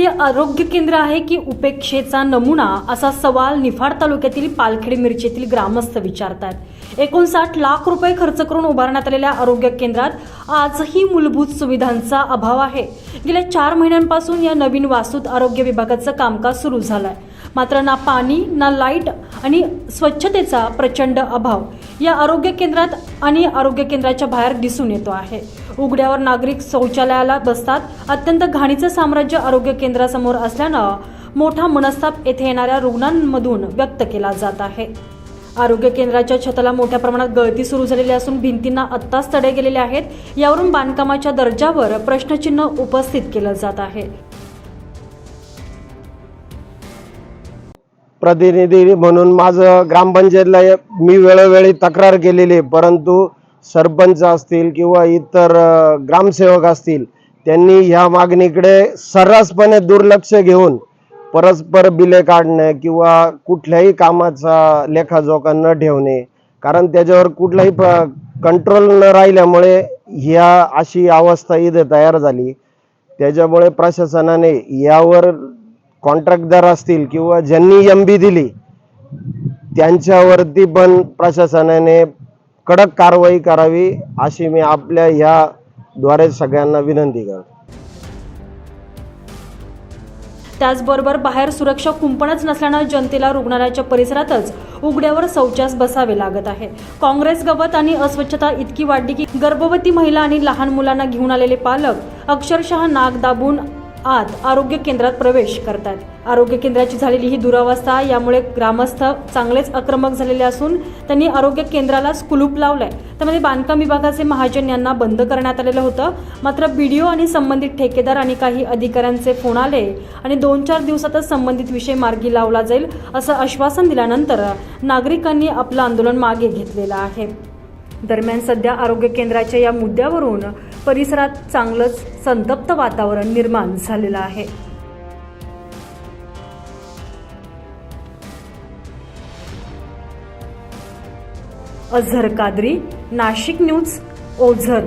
हे आरोग्य केंद्र आहे की उपेक्षेचा नमुना असा सवाल निफाड तालुक्यातील पालखेड मिरचीतील ग्रामस्थ विचारतात. एकोणसाठ लाख रुपये खर्च करून उभारण्यात आलेल्या आरोग्य केंद्रात आजही मूलभूत सुविधांचा अभाव आहे. गेल्या चार महिन्यांपासून या नवीन वास्तूत आरोग्य विभागाचं कामकाज सुरू झालंय. मात्र ना पाणी ना लाइट आणि स्वच्छतेचा प्रचंड अभाव या आरोग्य केंद्रात आणि आरोग्य केंद्राच्या बाहेर दिसून येतो आहे. उघड्यावर नागरिक शौचालयाला बसतात. अत्यंत घाणीचं साम्राज्य आरोग्य केंद्रासमोर असल्यानं मोठा मनस्ताप येथे येणाऱ्या रुग्णांमधून व्यक्त केला जात आहे. आरोग्य केंद्राच्या छताला मोठ्या प्रमाणात गळती सुरू झालेली असून भिंतींना आत्ताच तडे गेलेले आहेत. यावरून बांधकामाच्या दर्जावर प्रश्नचिन्ह उपस्थित केलं जात आहे. प्रतिनिधी म्हणून माझं ग्रामपंचायतला मी वेळोवेळी तक्रार केलेली परंतु सरपंच असतील किंवा इतर ग्रामसेवक असतील त्यांनी ह्या मागणीकडे सर्रासपणे दुर्लक्ष घेऊन परस्पर बिले काढणे किंवा कुठल्याही कामाचा लेखाजोखा न ठेवणे. कारण त्याच्यावर कुठलाही कंट्रोल न राहिल्यामुळे ह्या अशी अवस्था इथे तयार झाली. त्याच्यामुळे प्रशासनाने यावर कॉन्ट्रॅक्टदार असतील किंवा ज्यांनी एम बी दिली त्यांच्यावरती पण प्रशासनाने कडक कारवाई करावी अशी मी आपल्या ह्या द्वारे सगळ्यांना विनंती करतो. त्याचबरोबर बाहेर सुरक्षा कुंपणच नसल्यानं जनतेला रुग्णालयाच्या परिसरातच उघड्यावर शौचास बसावे लागत आहे. काँग्रेस गवत आणि अस्वच्छता इतकी वाढली की गर्भवती महिला आणि लहान मुलांना घेऊन आलेले पालक अक्षरशः नाक दाबून आत आरोग्य केंद्रात प्रवेश करतात. आरोग्य केंद्राची झालेली ही दुरावस्था यामुळे ग्रामस्थ चांगलेच आक्रमक झालेले असून त्यांनी आरोग्य केंद्राला कुलूप लावलंय. त्यामध्ये बांधकाम विभागाचे महाजन यांना बंद करण्यात आलेलं होतं. मात्र बीडीओ आणि संबंधित ठेकेदार आणि काही अधिकाऱ्यांचे फोन आले आणि दोन चार दिवसातच संबंधित विषय मार्गी लावला जाईल असं आश्वासन दिल्यानंतर नागरिकांनी आपलं आंदोलन मागे घेतलेलं आहे. दरम्यान सध्या आरोग्य केंद्राच्या या मुद्द्यावरून परिसरात चांगलंच संतप्त वातावरण निर्माण झालेलं आहे. अझर कादरी नाशिक न्यूज ओझर.